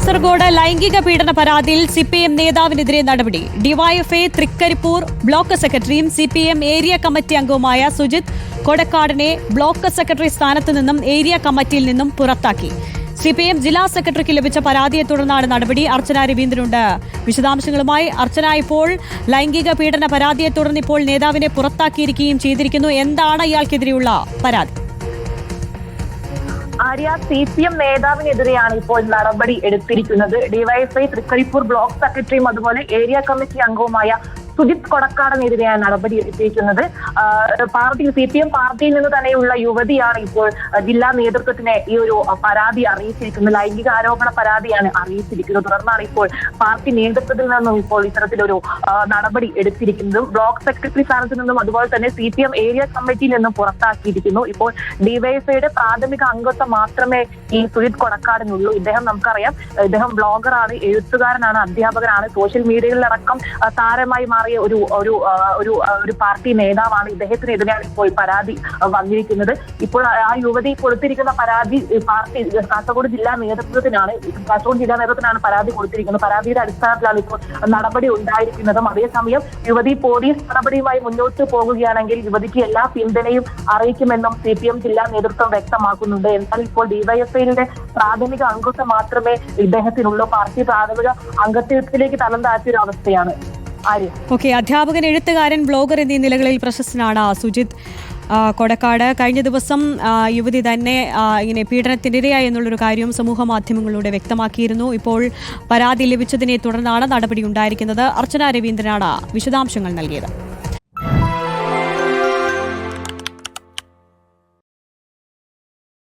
കാസർഗോഡ് ലൈംഗിക പീഡന പരാതിയിൽ സി പി എം നേതാവിനെതിരെ നടപടി. ഡിവൈഎഫ്എ തൃക്കരിപ്പൂർ ബ്ലോക്ക് സെക്രട്ടറിയും C P M area committee അംഗവുമായ സുജിത് കൊടക്കാടിനെ ബ്ലോക്ക് സെക്രട്ടറി സ്ഥാനത്തു നിന്നും ഏരിയ കമ്മിറ്റിയിൽ നിന്നും പുറത്താക്കി. സി പി എം ജില്ലാ സെക്രട്ടറിക്ക് ലഭിച്ച പരാതിയെ തുടർന്നാണ് നടപടി. അർച്ചന രവീന്ദ്രനുണ്ട്. വിശദാംശങ്ങളുമായി അർച്ചന ഇപ്പോൾ ലൈംഗിക പീഡന പരാതിയെ തുടർന്ന് ഇപ്പോൾ നേതാവിനെ പുറത്താക്കിയിരിക്കുകയും ചെയ്തിരിക്കുന്നു. എന്താണ് ഇയാൾക്കെതിരെയുള്ള പരാതി? ആര്യ സി പി എം നേതാവിനെതിരെയാണ് ഇപ്പോൾ നടപടി എടുത്തിരിക്കുന്നത്. ഡിവൈഎഫ്ഐ തൃക്കരിപ്പൂർ ബ്ലോക്ക് സെക്രട്ടറിയും അതുപോലെ ഏരിയ കമ്മിറ്റി അംഗവുമായ സുജിത് കൊടക്കാടനെതിരെയാണ് നടപടി എടുത്തിരിക്കുന്നത്. പാർട്ടി സി പി എം പാർട്ടിയിൽ നിന്ന് തന്നെയുള്ള യുവതിയാണ് ഇപ്പോൾ ജില്ലാ നേതൃത്വത്തിനെ ഈ ഒരു പരാതി അറിയിച്ചിരിക്കുന്നത്. ലൈംഗിക ആരോപണ പരാതിയാണ് അറിയിച്ചിരിക്കുന്നത്. തുടർന്നാണ് ഇപ്പോൾ പാർട്ടി നേതൃത്വത്തിൽ നിന്നും ഇപ്പോൾ ഇത്തരത്തിലൊരു നടപടി എടുത്തിരിക്കുന്നതും. ബ്ലോക്ക് സെക്രട്ടറി സ്ഥാനത്ത് നിന്നും അതുപോലെ തന്നെ സി പി എം ഏരിയ കമ്മിറ്റിയിൽ നിന്നും പുറത്താക്കിയിരിക്കുന്നു. ഇപ്പോൾ ഡിവൈഎഫ്ഐയുടെ പ്രാഥമിക അംഗത്വം മാത്രമേ ഈ സുജിത് കൊടക്കാടിനുള്ളൂ. ഇദ്ദേഹം നമുക്കറിയാം ഇദ്ദേഹം ബ്ലോഗറാണ് എഴുത്തുകാരനാണ് അധ്യാപകനാണ്. സോഷ്യൽ മീഡിയയിലടക്കം താരമായി താരമായി മാറിയ ഒരു ഒരു ഒരു ഒരു പാർട്ടി നേതാവാണ് ഇദ്ദേഹത്തിനെതിരെയാണ് ഇപ്പോൾ പരാതി വന്നിരിക്കുന്നത്. ഇപ്പോൾ ആ- യുവതി കൊടുത്തിരിക്കുന്ന പരാതി പാർട്ടി കാസർഗോഡ് ജില്ലാ നേതൃത്വത്തിനാണ് കാസർഗോഡ് ജില്ലാ നേതൃത്വത്തിനാണ് പരാതി കൊടുത്തിരിക്കുന്നത്. പരാതിയുടെ അടിസ്ഥാനത്തിലാണ് ഇപ്പോൾ നടപടി ഉണ്ടായിരിക്കുന്നതും. അതേസമയം യുവതി പോലീസ് നടപടിയുമായി മുന്നോട്ട് പോകുകയാണെങ്കിൽ യുവതിക്ക് എല്ലാ പിന്തുണയും അറിയിക്കുമെന്നും സി പി എം ജില്ലാ നേതൃത്വം വ്യക്തമാക്കുന്നുണ്ട്. എന്നാൽ ഇപ്പോൾ ഡിവൈഎഫ്ഐയുടെ പ്രാഥമിക അംഗത്വം മാത്രമേ ഇദ്ദേഹത്തിനുള്ളൂ. പാർട്ടി പ്രാഥമിക അംഗത്വത്തിലേക്ക് തലം താഴ്ത്തിയ ഒരു അവസ്ഥയാണ്. ഓക്കെ അധ്യാപകൻ എഴുത്തുകാരൻ ബ്ലോഗർ എന്നീ നിലകളിൽ പ്രശസ്തനാണ് സുജിത് കൊടക്കാട്. കഴിഞ്ഞ ദിവസം യുവതി തന്നെ ഇങ്ങനെ പീഡനത്തിനിരയായി എന്നുള്ളൊരു കാര്യം സമൂഹ മാധ്യമങ്ങളിലൂടെ വ്യക്തമാക്കിയിരുന്നു. ഇപ്പോൾ പരാതി ലഭിച്ചതിനെ തുടർന്നാണ് നടപടി ഉണ്ടായിരിക്കുന്നത്. അർച്ചന രവീന്ദ്രനാണ് വിശദാംശങ്ങൾ നൽകിയത്.